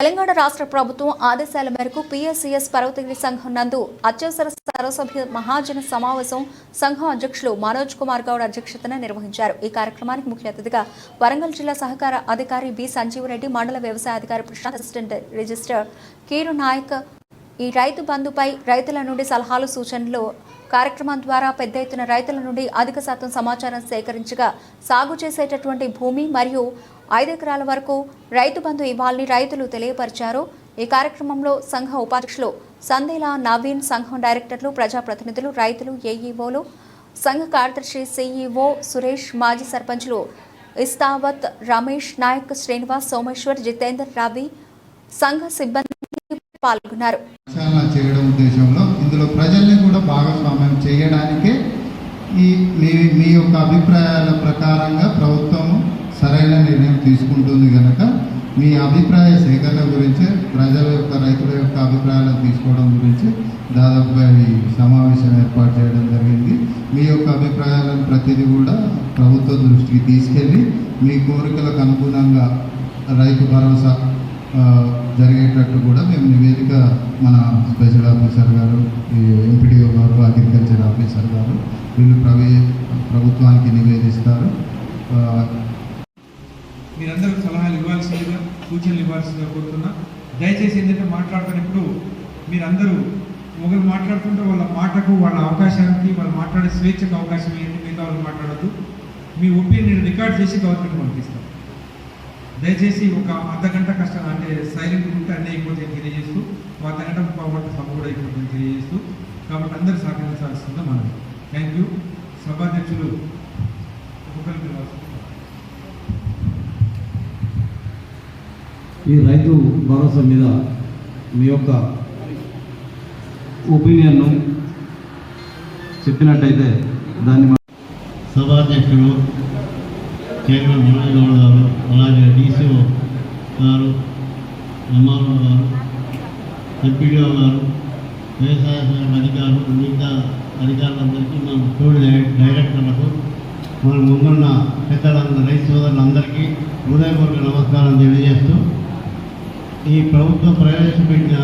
తెలంగాణ రాష్ట్ర ప్రభుత్వం ఆదేశాల మేరకు పీఎస్సీఎస్ పర్వతగిరి సంఘం నందు అత్యవసర సర్వసభ్య మహాజన సమావేశం సంఘం అధ్యక్షులు మనోజ్ కుమార్ గౌడ్ అధ్యక్షతన నిర్వహించారు. ఈ కార్యక్రమానికి ముఖ్య అతిథిగా వరంగల్ జిల్లా సహకార అధికారి బి సంజీవరెడ్డి మండల వ్యవసాయ అధికారి ప్రశాంత్ అసిస్టెంట్ రిజిస్టర్ కీరు నాయక్ ఈ రైతు బంధుపై రైతుల నుండి సలహాలు సూచనలు కార్యక్రమం ద్వారా పెద్ద ఎత్తున రైతుల నుండి అధిక శాతం సమాచారం సేకరించగా సాగు చేసేటటువంటి భూమి మరియు ఐదు ఎకరాల వరకు రైతు బంధు ఇవ్వాలని రైతులు తెలియపరిచారు. ఈ కార్యక్రమంలో సంఘ ఉపాధ్యక్షులు సందేలా నవీన్ సంఘం డైరెక్టర్లు ప్రజాప్రతినిధులు రైతులు ఏఈఓలు సంఘ కార్యదర్శి సిఈఓ సురేష్ మాజీ సర్పంచ్లు ఇస్తావత్ రమేష్ నాయక్ శ్రీనివాస్ సోమేశ్వర్ జితేందర్ రవి సంఘ సిబ్బంది పాల్గొన్నారు. చేయడం ఉద్దేశంలో ఇందులో ప్రజల్ని కూడా భాగస్వామ్యం చేయడానికే ఈ మీ మీ యొక్క అభిప్రాయాల ప్రకారంగా ప్రభుత్వం సరైన నిర్ణయం తీసుకుంటుంది కనుక మీ అభిప్రాయ సేకరణ గురించి ప్రజల యొక్క రైతుల యొక్క అభిప్రాయాలను తీసుకోవడం గురించి దాదాపుగా ఈ సమావేశం ఏర్పాటు చేయడం జరిగింది. మీ యొక్క అభిప్రాయాలను ప్రతిదీ కూడా ప్రభుత్వ దృష్టికి తీసుకెళ్ళి మీ కోరికలకు అనుగుణంగా రైతు భరోసా జరిగేటట్టు కూడా మేము నివేదిక మన స్పెషల్ ఆఫీసర్ గారు ఈ ఎంపీడీఓ గారు అగ్రికల్చర్ ఆఫీసర్ గారు వీళ్ళు ప్రవే ప్రభుత్వానికి నివేదిస్తారు. మీరందరూ సలహాలు ఇవ్వాల్సిందిగా సూచనలు ఇవ్వాల్సిందిగా కోరుతున్నా. దయచేసి ఏంటంటే మాట్లాడుతున్నప్పుడు మీరందరూ ఒకరు మాట్లాడుతుంటే వాళ్ళ మాటకు వాళ్ళ అవకాశానికి వాళ్ళు మాట్లాడే స్వేచ్ఛకు అవకాశం ఏంటి మిగతా వాళ్ళు మాట్లాడద్దు. మీ ఒపీనియన్ రికార్డ్ చేసి గవర్నమెంట్ పంపిస్తారు దయచేసి ఒక అర్ధ గంట కష్టం అంటే సైలెంట్ ఉంటే అన్నీ అయిపోతాయి తెలియజేస్తూ ఒక అర్ధ గంట పావుగంట సభ కూడా అయిపోతుంది తెలియజేస్తూ కాబట్టి అందరూ సహకరించాల్సిందో మనం థ్యాంక్ యూ సభాధ్యక్షులు ఈ రైతు భరోసా మీద మీ యొక్క ఒపీనియన్ను చెప్పినట్టయితే దాన్ని మనం సభాధ్యక్షుడు కేంద్రం మురళీగౌడ్ గారు అలాగే డీసీఓ గారు ఎంఆర్ఓ గారు ఎంపీడీఓ గారు వ్యవసాయ శాఖ అధికారులు మిగతా అధికారులందరికీ మన స్కూల్ డైరెక్టర్లకు మన ముందున్న పెద్దలందరూ రైతు సోదరులందరికీ హృదయపూర్వక నమస్కారం తెలియజేస్తూ ఈ ప్రభుత్వం ప్రవేశపెట్టిన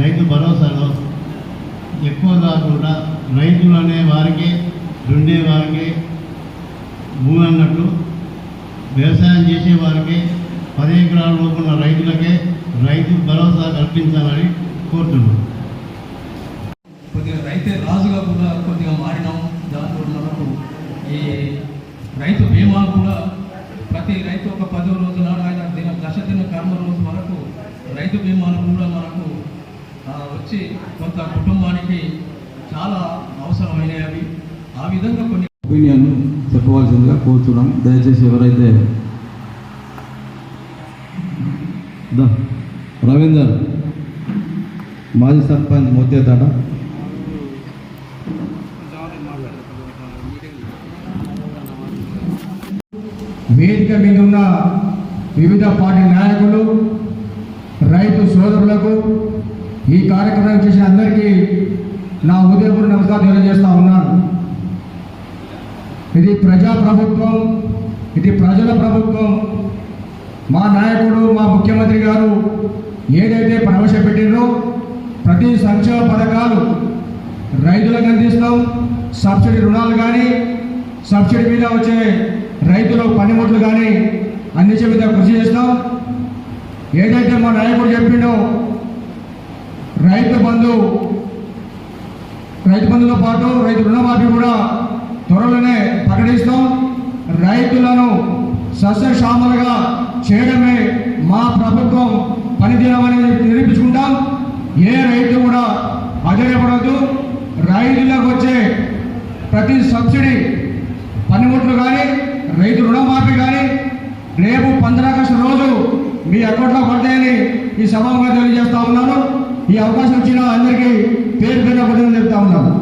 రైతు భరోసాలో ఎక్కువ కాకుండా రైతులు అనే వారికి దుండే వారికి భూమి అన్నట్టు వ్యవసాయం చేసే వారికి పది ఎకరాల లోపున్న రైతులకే రైతు భరోసా కల్పించాలని కోరుతున్నాను కొద్దిగా రైతే రాజుగా కూడా కొద్దిగా మారినాం. దాంతో మనకు ఈ రైతు బీమా కూడా ప్రతి రైతు ఒక పదో రోజు నాడు ఆయన దిన దశ దిన కర్మ రోజు వరకు రైతు బీమాను కూడా మనకు ఆ, వచ్చి కొంత కుటుంబానికి చాలా అవసరమైనవి. అవి ఆ విధంగా కొన్ని ఒపీనియన్ను చెప్పవలసిందిగా కోరుతున్నాం. దయచేసి ఎవరైతే రవీందర్ మాజీ సర్పంచ్ మోత్యతాడ వేదిక మీద ఉన్న వివిధ పార్టీ నాయకులు రైతు సోదరులకు ఈ కార్యక్రమం చేసిన అందరికీ నా ఉదయపూర్ నమస్కారం తెలియజేస్తా ఉన్నాను. ఇది ప్రజా ప్రభుత్వం ఇది ప్రజల ప్రభుత్వం మా నాయకుడు మా ముఖ్యమంత్రి గారు ఏదైతే ప్రవేశపెట్టినో ప్రతి సంక్షేమ పథకాలు రైతులకు అందిస్తాం. సబ్సిడీ రుణాలు కానీ సబ్సిడీ మీద వచ్చే రైతులు పనిముట్లు కానీ అందించే విధంగా కృషి చేస్తాం. ఏదైతే మా నాయకుడు చెప్పిండో రైతు బంధు రైతు బంధుతో పాటు రైతు రుణమాఫీ కూడా త్వరలోనే ప్రకటిస్తాం. రైతులను సస్యశ్యామలుగా చేయడమే మా ప్రభుత్వం పనిదినమని నిరూపించుకుంటాం ఏ రైతు కూడా అజయపడవద్దు రైతులకు వచ్చే ప్రతి సబ్సిడీ పనిముట్లు కానీ రైతు రుణమాఫీ కానీ రేపు పంద్రాగస్టు రోజు మీ అకౌంట్లో పడతాయని ఈ సభాముగా తెలియజేస్తా ఉన్నాను. ఈ అవకాశం ఇచ్చిన అందరికీ పేరు పేరు చెప్తా ఉన్నాను.